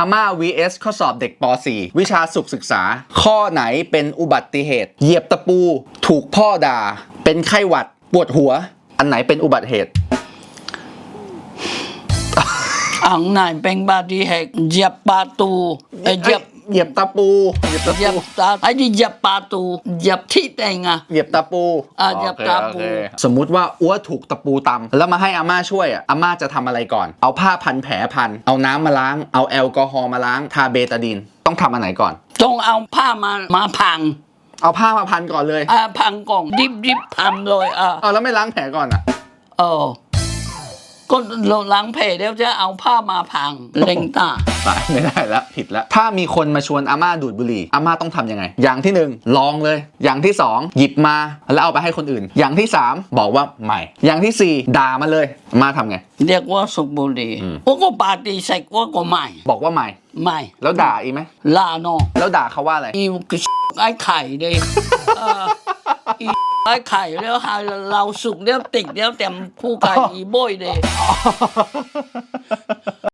อาม่า vs ข้อสอบเด็กป .4 วิชาสุขศึกษา ข้อไหนเป็นอุบัติเหตุ เหยียบตะปู ถูกพ่อด่า เป็นไข้หวัด ปวดหัว อันไหนเป็นอุบัติเหตุอังไหนเป็นบาดีเหตุเหยียบประตูเอ้ยเหยียบ เหยียบตะปู เหยียบตะเหยียบปูตาไอ้ที่เหยียบประตูเหยียบที่เต็งอะเหยียบตะปู อะเหยียบตะปูโอเคโอเคสมมุติว่าอ้วถูกตะปูตำแล้วมาให้อาม่าช่วยอะอาม่าจะทำอะไรก่อน เอาผ้าพันแผลพัน เอาน้ำมาล้าง เอาแอลกอฮอล์มาล้าง ทาเบตาดีนต้องทำอันไหนก่อน ต้องเอาผ้ามามาพัง เอาผ้ามาพันก่อนเลย อ่าพังกล่องดิบดิบพังเลยอะเอาแล้วไม่ล้างแผลก่อนอะ เออ ก็เราล้างแผลแล้วจะเอาผ้ามาพังเล็งตาตายไม่ได้แล้วผิดแล้วถ้ามีคนมาชวนอาม่าดูดบุหรี่อาม่าต้องทำยังไง อย่างที่หนึ่งลองเลย อย่างที่สองหยิบมาแล้วเอาไปให้คนอื่น อย่างที่สามบอกว่าใหม่ อย่างที่สี่ด่ามาเลยอาม่าทำไง เรียกว่าสุกบุหรีอืมว่าก็ปาฏิเสธว่าก็ไม่บอกว่าใหม่ ไม่แล้วด่าอีกไหมลาโนแล้วด่าเขาว่าอะไร อีกไอ้ไข่เลยเออ อีไอ้ไข่แล้วหาเราสุกแล้วติดแล้วเต็มผู้ไก่อีโบยเลย